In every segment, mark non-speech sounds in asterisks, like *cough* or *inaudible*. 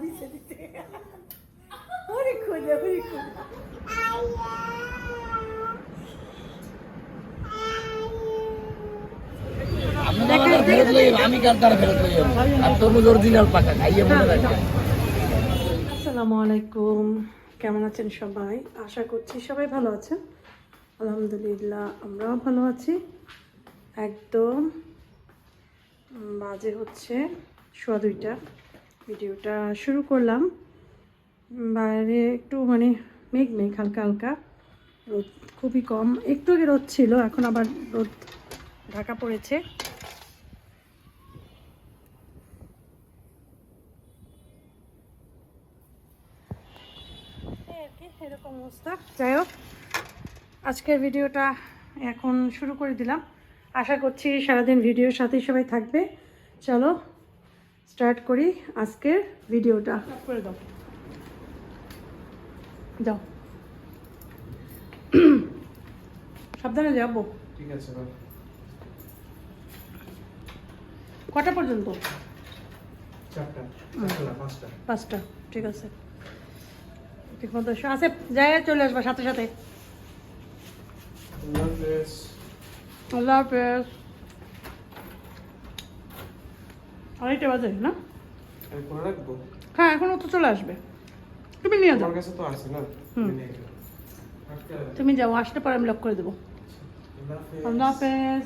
দিছে দিছে ওরে খুঁজে ওরে খুঁজে আপনারা আবার আমি কার দ্বারা ফেরত লইব আর তরমুজ অরিজিনাল পাকা খাইয়ে মনে রাখবেন আসসালামু আলাইকুম কেমন আছেন সবাই? আশা করছি সবাই ভালো আছেন। আলহামদুলিল্লাহ আমরাও ভালো আছি। একদম বাজে হচ্ছে সোয়া দুইটা। ভিডিওটা শুরু করলাম। বাইরে একটু মানে মেঘ মেঘ, হালকা হালকা রোদ খুবই কম। একটু আগে রোদ ছিল, এখন আবার রোদ ঢাকা পড়েছে। এরকম অবস্থা। যাই হোক, আজকের ভিডিওটা এখন শুরু করে দিলাম। আশা করছি সারাদিন ভিডিওর সাথেই সবাই থাকবে। চলো স্টার্ট করি আজকের ভিডিওটা। করে দাও। যাও সাবধানে যাব। ঠিক আছে কটা পর্যন্ত? পাঁচটা। ঠিক আছে। ঠিক মতো। আসে যাই চলে আসবা সাথে সাথে। আল্লাহ হাফেজ। আল্লাহ হাফেজ আড়াইটা বাজে না? আমি করে রাখব। হ্যাঁ এখন ও তো চলে আসবে। তুমি নিয়ে যাও। কাছে তো আছে না। তুমি যাও। আসতে পরে আমি লক করে দেবো। আল্লাহ হাফেজ।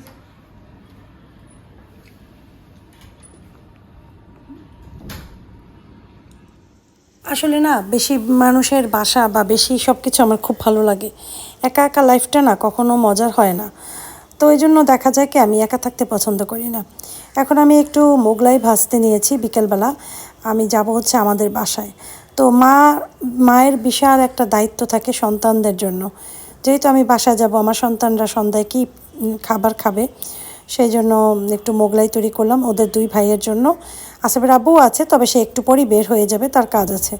আসলে না বেশি মানুষের বাসা বা বেশি সব কিছু আমার খুব ভালো লাগে। একা একা লাইফটা না কখনো মজার হয় না। তো এই জন্য দেখা যায় কি, আমি একা থাকতে পছন্দ করি না। এখন আমি একটু মোগলাই ভাজতে নিয়েছি বিকেলবেলা। আমি যাব হচ্ছে আমাদের বাসায়। তো মা, মায়ের বিশাল একটা দায়িত্ব থাকে সন্তানদের জন্য। যেহেতু আমি বাসায় যাব, আমার সন্তানরা সন্ধ্যায় কি খাবার খাবে, সেই জন্য একটু মোগলাই তৈরি করলাম ওদের দুই ভাইয়ের জন্য। আসেফের আব্বুও আছে, তবে সে একটু পরই বের হয়ে যাবে, তার কাজ আছে।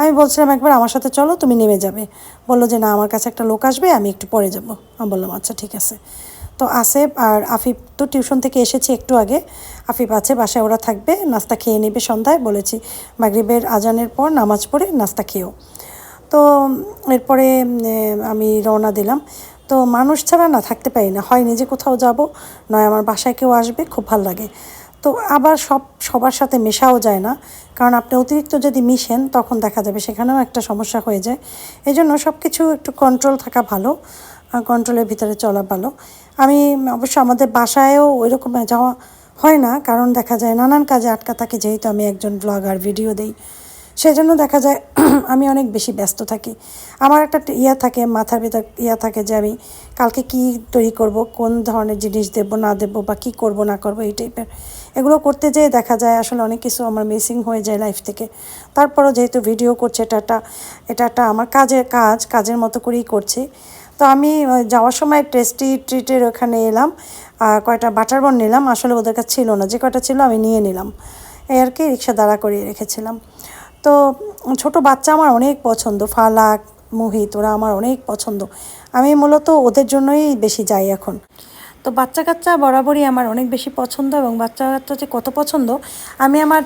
আমি বলছিলাম, একবার আমার সাথে চলো, তুমি নেমে যাবে। বলল যে, না, আমার কাছে একটা লোক আসবে, আমি একটু পরে যাব। আমি বললাম আচ্ছা ঠিক আছে। তো আসেফ আর আফিফ তো টিউশন থেকে এসেছে একটু আগে। আফিফ আছে, বাসায় ওরা থাকবে, নাস্তা খেয়ে নেবে সন্ধ্যায়, বলেছি। মাগরিবের আজানের পর নামাজ পড়ে নাস্তা খেয়েও। তো এরপরে আমি রওনা দিলাম। তো মানুষ ছাড়া না থাকতে পারি না, হয় নিজে কোথাও যাব, নয় আমার বাসায় কেউ আসবে, খুব ভালো লাগে। তো আবার সব, সবার সাথে মেশাও যায় না, কারণ আপনি অতিরিক্ত যদি মিশেন, তখন দেখা যাবে সেখানেও একটা সমস্যা হয়ে যায়। এই জন্য সব কিছু একটু কন্ট্রোল থাকা ভালো কন্ট্রোলের ভিতরে চলা ভালো। আমি অবশ্য আমাদের বাসায়ও ওই রকম যাওয়া হয় না, কারণ দেখা যায় নানান কাজে আটকা থাকে, যেহেতু আমি একজন ব্লগার ভিডিও দেই। সেজন্য দেখা যায় *clears throat* আমি অনেক বেশি ব্যস্ত থাকি। আমার একটা ইয়া থাকে, মাথার ভিতর ইয়া থাকে যে আমি কালকে কি তৈরি করব, কোন ধরনের জিনিস দেব, না দেব, বা কি করব, না করব, এই টাইপের এগুলো করতে যেয়ে দেখা যায় আসলে অনেক কিছু আমার মিসিং হয়ে যায় লাইফ থেকে। তারপরও যেহেতু ভিডিও করছে, এটা একটা এটা একটা আমার কাজের কাজ, কাজের মতো করেই করছি। তো আমি যাওয়ার সময় টেস্টি ট্রিটের ওখানে এলাম কয়টা বাটার বন নিলাম, আসলে ওদের কাছে ছিল না, যে কয়টা ছিল আমি নিয়ে নিলাম। এই আর কি, রিক্সা দাঁড়া করিয়ে রেখেছিলাম। তো ছোট বাচ্চা আমার অনেক পছন্দ, ফালাক, মুহিত, ওরা আমার অনেক পছন্দ। আমি মূলত ওদের জন্যই বেশি যাই এখন। তো বাচ্চা কাচ্চা বরাবরই আমার অনেক বেশি পছন্দ এবং বাচ্চা কাচ্চা যে কত পছন্দ, আমি আমার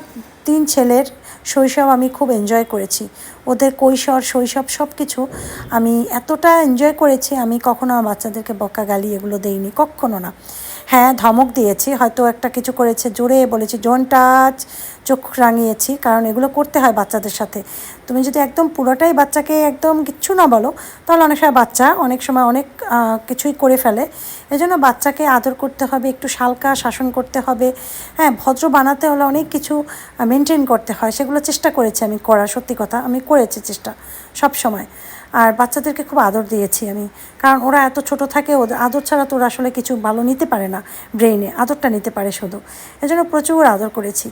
তিন ছেলের শৈশব আমি খুব এনজয় করেছি। ওদের কৈশোর, শৈশব সব কিছু আমি এতটা এনজয় করেছি, আমি কখনো আমার বাচ্চাদেরকে বকা গালি এগুলো দেইনি, কখনো না। হ্যাঁ ধমক দিয়েছি, হয়তো একটা কিছু করেছে, জোরে বলেছি ডোন্ট টাচ চোখ রাঙিয়েছি, কারণ এগুলো করতে হয় বাচ্চাদের সাথে। তুমি যদি একদম পুরোটাই বাচ্চাকে একদম কিচ্ছু না বলো, তাহলে অনেক সময় বাচ্চা অনেক সময় অনেক কিছুই করে ফেলে। এজন্য বাচ্চাকে আদর করতে হবে, একটু শালকা শাসন করতে হবে। হ্যাঁ ভদ্র বানাতে হলে অনেক কিছু মেনটেন করতে হয়, সেগুলো চেষ্টা করেছি আমি করা সত্যি কথা, আমি করেছি চেষ্টা সব সময় আর বাচ্চাদেরকে খুব আদর দিয়েছি আমি। কারণ ওরা এত ছোট থাকে, ওদের আদর ছাড়া তো ওরা আসলে কিছু ভালো নিতে পারে না ব্রেইনে আদরটা নিতে পারে শুধু। এজন্য প্রচুর আদর করেছি।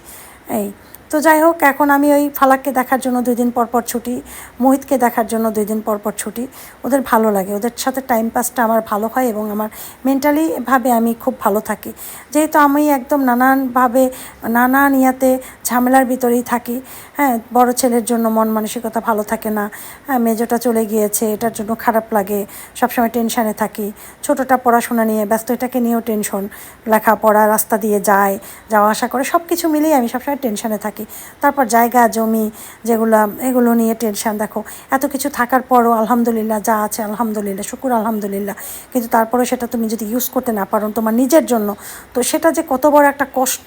এই, তো যাই হোক, এখন আমি ওই ফালাককে দেখার জন্য দুই দিন পর পর ছুটি, মোহিতকে দেখার জন্য দুই দিন পর পর ছুটি। ওদের ভালো লাগে, ওদের সাথে টাইম পাসটা আমার ভালো হয় এবং আমার মেন্টালিভাবে আমি খুব ভালো থাকি। যেহেতু আমি একদম নানানভাবে নানান ইয়াতে ঝামেলার ভিতরেই থাকি। হ্যাঁ বড় ছেলের জন্য মন মানসিকতা ভালো থাকে না। হ্যাঁ মেজোটা চলে গিয়েছে, এটার জন্য খারাপ লাগে, সবসময় টেনশানে থাকি। ছোটোটা পড়াশোনা নিয়ে ব্যস্ত, এটাকে নিয়েও টেনশন। লেখাপড়া রাস্তা দিয়ে যায়, যাওয়া আসা করে সব কিছু মিলিয়ে আমি সবসময় টেনশানে থাকি। তারপর জায়গা, জমি যেগুলো, এগুলো নিয়ে টেনশন। দেখো, এত কিছু থাকার পরও আলহামদুলিল্লাহ যা আছে আলহামদুলিল্লাহ, শুকুর আলহামদুলিল্লাহ। কিন্তু তারপরে সেটা তুমি যদি ইউজ করতে না পারো তোমার নিজের জন্য, তো সেটা যে কত বড় একটা কষ্ট।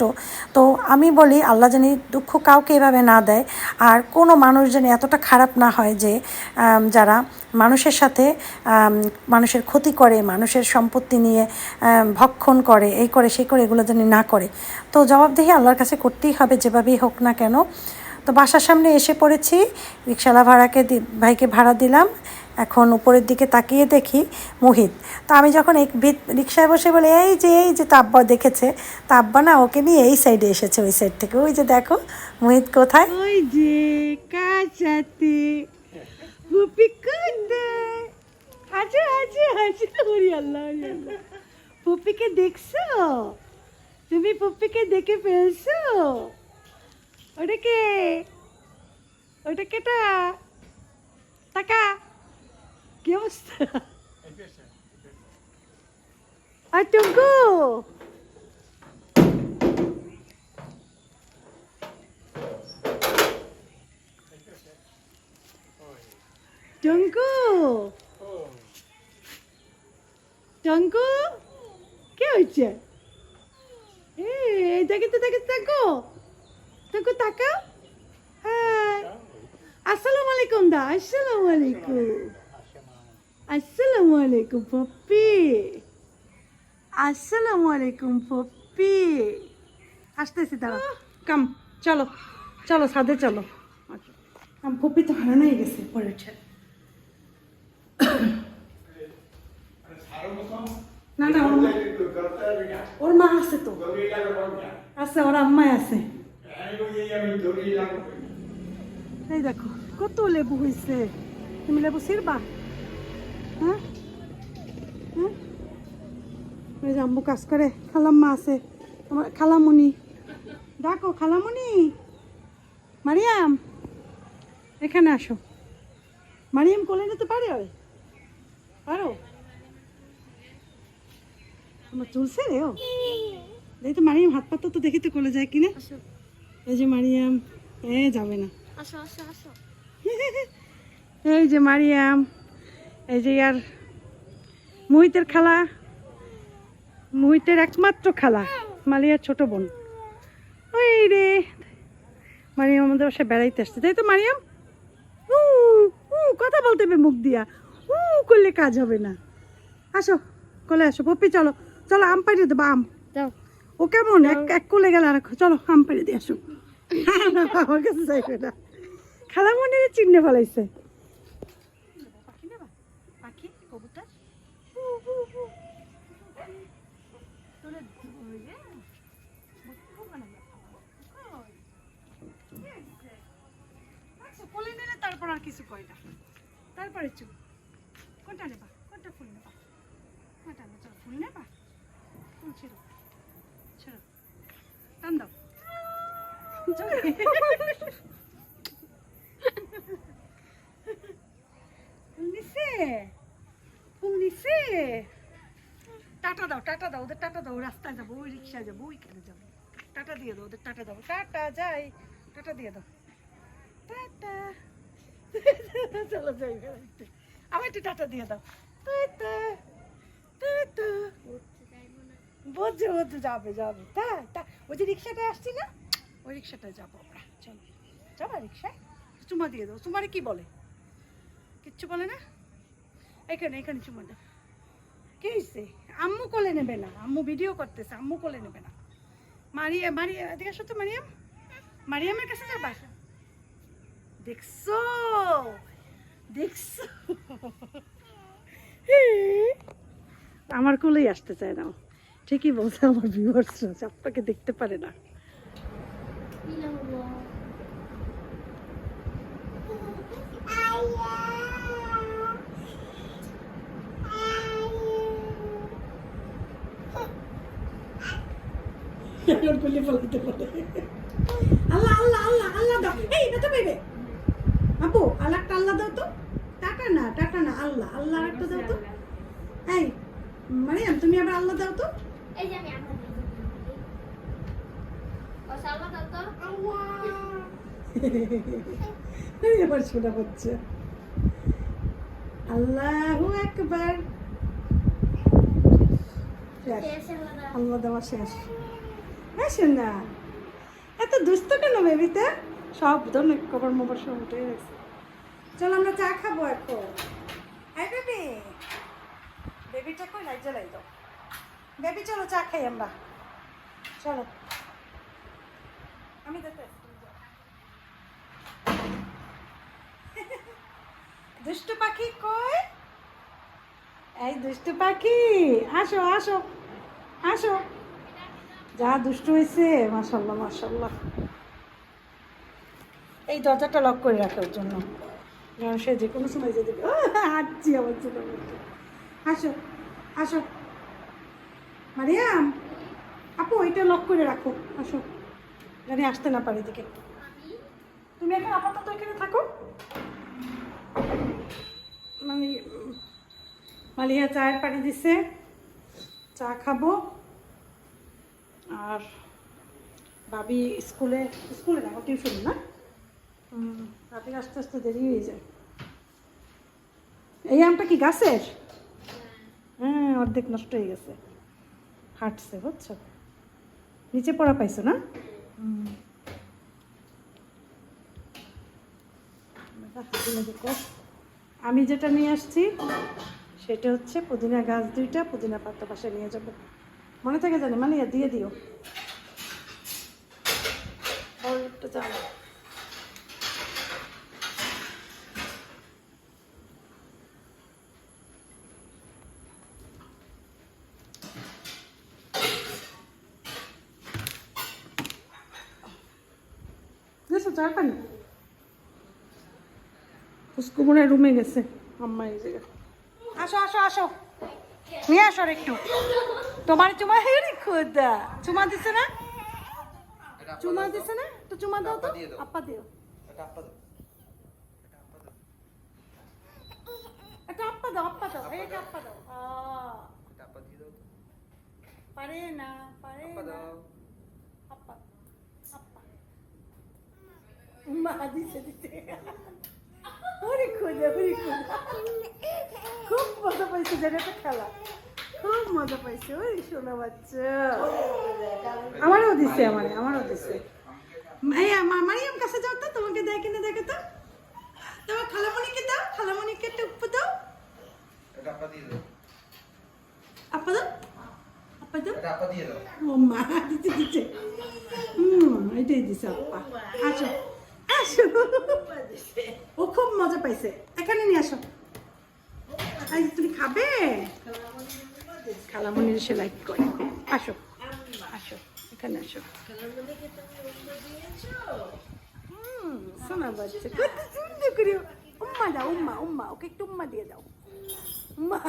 তো আমি বলি, আল্লাহ জানি দুঃখ কাউকে এভাবে না দেয়। আর কোনো মানুষ যেন এতটা খারাপ না হয় যে যারা মানুষের সাথে মানুষের ক্ষতি করে, মানুষের সম্পত্তি নিয়ে ভক্ষণ করে, এই করে, সেই করে এগুলো যেন না করে। তো জবাবদিহি আল্লাহর কাছে করতেই হবে, যেভাবেই হোক না কেন। তো বাসার সামনে এসে পড়েছি রিক্সালা ভাড়াকে ভাইকে ভাড়া দিলাম। এখন উপরের দিকে তাকিয়ে দেখি মুহিত। তো আমি যখন এক ভিত রিক্সায় বসে বলে, এই যে এই যে তাব্বা দেখেছে তাব্বা না, ওকে নিয়ে এই সাইডে এসেছে, ওই সাইড থেকে। ওই যে দেখো, মুহিত কোথায়? ওই যে কাঁচাতে পুপি কুন্দে হাজু হাজু হাজু হরি আল্লাহ হরি আল্লাহ। পুপিকে দেখছ? তুমি পুপিকে দেখে ফেলছো? ওটা কে? ওটা কেটা? কি অবস্থা আর টুকু টঙ্কু টঙ্কু কে হয়েছে এই দেখে তো দেখে তাকো টঙ্কু তাকাও হ্যাঁ আসসালামু আলাইকুম দা আসসালামু আলাইকুম আসসালামু আলাইকুম পপ্পি আসসালামু আলাইকুম পপ্পি আসতেছি দাঁড়া কাম চলো চলো সাদে চলো কাম পপ্পি তো হারানোই গেছে পরে না না, ওর মা আছে তো। আছে, ওর আম্মাই আছে। এই দেখো, কত লেবু হয়েছে তুমি লেবু ছিড়বা? হ্যাঁ? হ্যাঁ? ওই যে আম্মু কাজ করে খালাম্মা আছে। আমার খালামণি ডাকো খালামণি মারিয়াম এখানে আসো। মারিয়াম কোলে নিতে পারে? ওই পারো? আমার চলছে রে ও? এই তো মারিয়াম হাত পাতা তো দেখি তো কোলে যায় কিনা। এই যে মারিয়াম এ যাবে না। এই যে মারিয়াম। এই যে আর মুহিতের খালা মুহিতের একমাত্র খালা মালিয়ার ছোট বোন। ওই রে মারিয়াম আমাদের বাসায় বেড়াইতে আসছে তাই তো মারিয়াম? উ উ কথা বলতে হবে মুখ দিয়া। উ করলে কাজ হবে না। আসো কোলে আসো পপি চলো চলো আম পাড়িয়ে দেবো আম। যাও ও কেমন? এক এক কোলে গেলে আর চলো আম পাড়িয়ে দিয়ে আসো। *laughs* আমার কাছে যাইবে না। খালা মনে চিহ্নে ফেলাইছে পাখি কবুতর আচ্ছা, কোলে নিলে তারপর আর কিছু কয় তারপরে চুপ। কোনটা নেবা? কোনটা ফুল নেবা? কোনটা নেবা? চলো, ফুল নেবা? ফুল ছেড়ো। ছেড়ো। টান দাও। ফুল নিছে? ফুল নিছে? টাটা দাও টাটা দাও, ওদের টাটা দাও রাস্তায় যাব, ওই রিক্সায় যাব ওইখানে যাব। টাটা দিয়ে দাও, ওদের টাটা দাও। টাটা যাই। টাটা দিয়ে দাও। টাটা। চলো যাই আমার একটু টাটা দিয়ে দাও। বুঝছে বুঝছে যাবে যাবে। তা তা, ওই যে রিক্সাটায় আসছি না? ওই রিক্সাটায় যাব আমরা। চলো, যাবা রিক্সায়? চুমা দিয়ে দাও। চুমারে কি বলে? কিচ্ছু বলে না? এখানে এখানে চুমা দাও। কি হয়েছে আম্মু কোলে নেবে না। আম্মু ভিডিও করতেছে, আম্মু কোলে নেবে না। মারিয়া মারিয়া, এদিকে আসো তো, মারিয়াম। মারিয়ামের কাছে যাবা? দেখছ? দেখছ? আমার কোলেই আসতে চায় না। ঠিকই বলছে আমার ভিউয়ার্সরা চাপ্পাকে দেখতে পারে না। আল্লাহ আল্লাহ আল্লাহ আল্লাহ এই, ব্যথা পাইবে? আপু আল্লাহ একটা আল্লাহ দাও তো। টাকা না টাকা না আল্লাহ। আল্লাহ একটা দাও তো। এই মারিয়াম তুমি আবার আল্লাহ দাও তো। এই যে আমি শোনা হচ্ছে। আল্লাহু আকবার। আল্লাহ দেওয়া শেষ। না। এত দুস্থ কেন বেবিতে সব ধরনের কবর মবর সব উঠে গেছে। চলো আমরা চা খাব এখন। হ্যাঁ বেবি, বেবিটা কই? লাইট জ্বালাই দাও। বেবি, চলো চা খাই আমরা। চলো। আমি দেখতে *laughs* দুষ্টু পাখি কই? এই দুষ্টু পাখি, আসো আসো আসো। যা দুষ্টু হয়েছে মাসাল্লাহ মাসাল্লাহ এই দরজাটা লক করে রাখার জন্য। যেন সে যে কোনো সময় যদি হাঁটছি আমার ছেলে আসো আসো মারিয়াম, আপু, এটা লক করে রাখো। আসো জানি আসতে না পারে দিকে তুমি এখন আপাতত এখানে থাকো। মানে মালিয়া চায়ের পানি দিছে। চা খাব। আর ভাবি স্কুলে স্কুলে না টিউশন না? রাতে আস্তে আস্তে দেরি হয়ে যায়। এই আমটা কি গাছের? হ্যাঁ অর্ধেক নষ্ট হয়ে গেছে। হাঁটছে, বুঝছ? নিচে পড়া পাইছো না। আমি যেটা নিয়ে আসছি, সেটা হচ্ছে পুদিনা গাছ দুইটা, পুদিনা পাতা পাশে নিয়ে যাব। মনে থাকে জানি মানে দিয়ে দিও। বড়টা যাও চার পানি মনে রুমে গেছে। আম্মা এই জায়গায়। আসো আসো আসো। নিয়ে আসো একটু। তোমার চুমা হেরি খুদা। চুমা দিছে না? চুমা দিছে না? তো চুমা দাও তো। আপা দিও। একটা দাও। আপ্পা দাও। এই আপ্পা দাও। আহ, পারে না পারে না। মা দিছে দিতে হরি খুঁজে হরি খুঁজে খুব মজা পাইছে জায়গাটা খেলা। খুব মজা পাইছে ওই শোনা বাচ্চা। আমারও দিচ্ছে আমার আমারও দিচ্ছে এই মারিয়াম কাছে যাও তো তোমাকে দেয় কিনে দেখে তো। তোমার খালামণিকে দাও খালামণিকে একটা উপ্পু দাও। আপা দাও। আপা দাও। ও মা দিতে দিতে হুম এটাই দিছে আপা। আসো ও খুব মজা পাইছে। এখানে নিয়ে আসো। তুমি খাবে? খালামণির সে লাইক করে। আসো। আসো। এখানে আসো। শোনা বাচ্চা কত সুন্দর করে। উম্মা দাও, উম্মা উম্মা, ওকে একটু উম্মা দিয়ে দাও। উম্মা।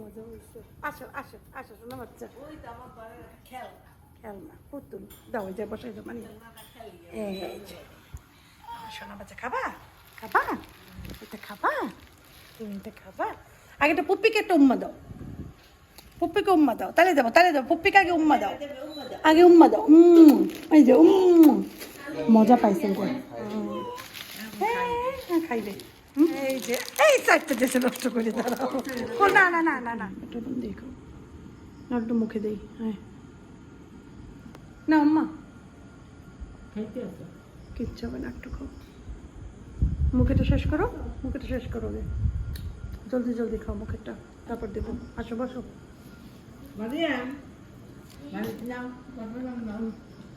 মজা হয়েছে আসো আসো আসো শোনা বাচ্চা। খেলনা পুতুল। দাও যে বসে যাও মানে। এই শোনা বাচ্চা খাবা? খাবা? এটা খাবা? তুমি এটা খাবা? আগে একটা পুপ্পিকে একটা উম্মা দাও। পুপ্পিকে উম্মা দাও। তাহলে দেবো তাহলে দেবো। পুপ্পিকে আগে উম্মা দাও। আগে উম্মা দাও। উম এই যে উম। মজা পাইছেন তো হ্যাঁ, হ্যাঁ, খাইবে এই যে এই চারটে দেশে নষ্ট করে দাঁড়াও না না না না না। একটু দেখো না একটু মুখে দেই। হ্যাঁ। না আম্মা কিচ্ছু হবে না একটু খাও। মুখেটা শেষ করো মুখেটা শেষ করো রে। জলদি জলদি খাও মুখেরটা। তারপর দেবো। আসো বসো।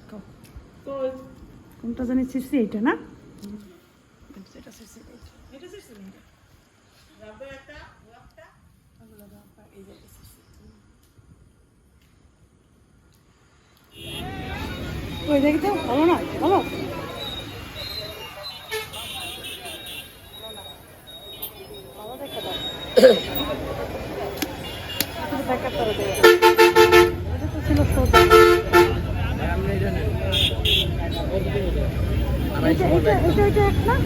খাও। কোনটা জানি সিসি এইটা না? এটা সিসি এইটা। এটা সিসি না এটা? ওগুলো রাব্বা, এই যে এটা সিসি। ওই দেখি তো ভালো না ভালো? এটা এটা এটা এটা এটা এক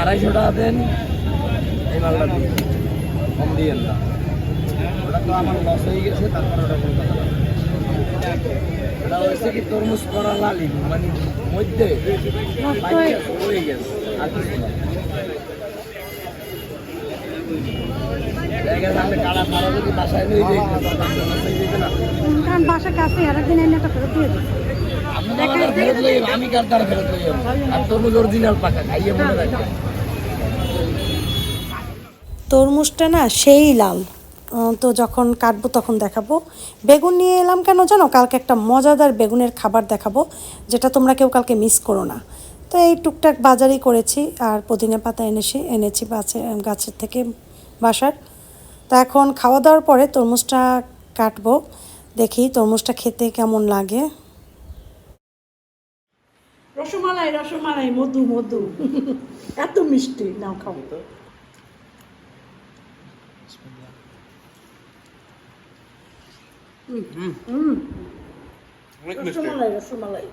আড়াইশো টাকা দেন। এই মালটা দিন। কম দিয়েন না। ওটা তো আমার লস হয়ে গেছে তারপর ওটা না। ওটা হয়েছে কি তরমুজ করা লালি মানে মধ্যে। হয়ে গেছে আর কিছু না। বাসা কাছে আরেকদিন এনে একটা ফেরত দিয়ে দিচ্ছে ফেরত লই আমি কার দ্বারা ফেরত লই আর তরমুজ অরিজিনাল পাকা খাইয়ে মনে রাখবেন তরমুজটা না সেই লাল। তো যখন কাটবো তখন দেখাবো। বেগুন নিয়ে এলাম কেন জানো? কালকে একটা মজাদার বেগুনের খাবার দেখাবো যেটা তোমরা কেউ কালকে মিস করো না। তো এই টুকটাক বাজারই করেছি আর পুদিনা পাতা এনেছি এনেছি বাছে গাছের থেকে বাসার। তা এখন খাওয়া দাওয়ার পরে তরমুজটা কাটবো দেখি তরমুজটা খেতে কেমন লাগে। রসমালাই রসমালাই মধু মধু। এত মিষ্টি। নাও খাও। তো রসমালাই রসমালাই।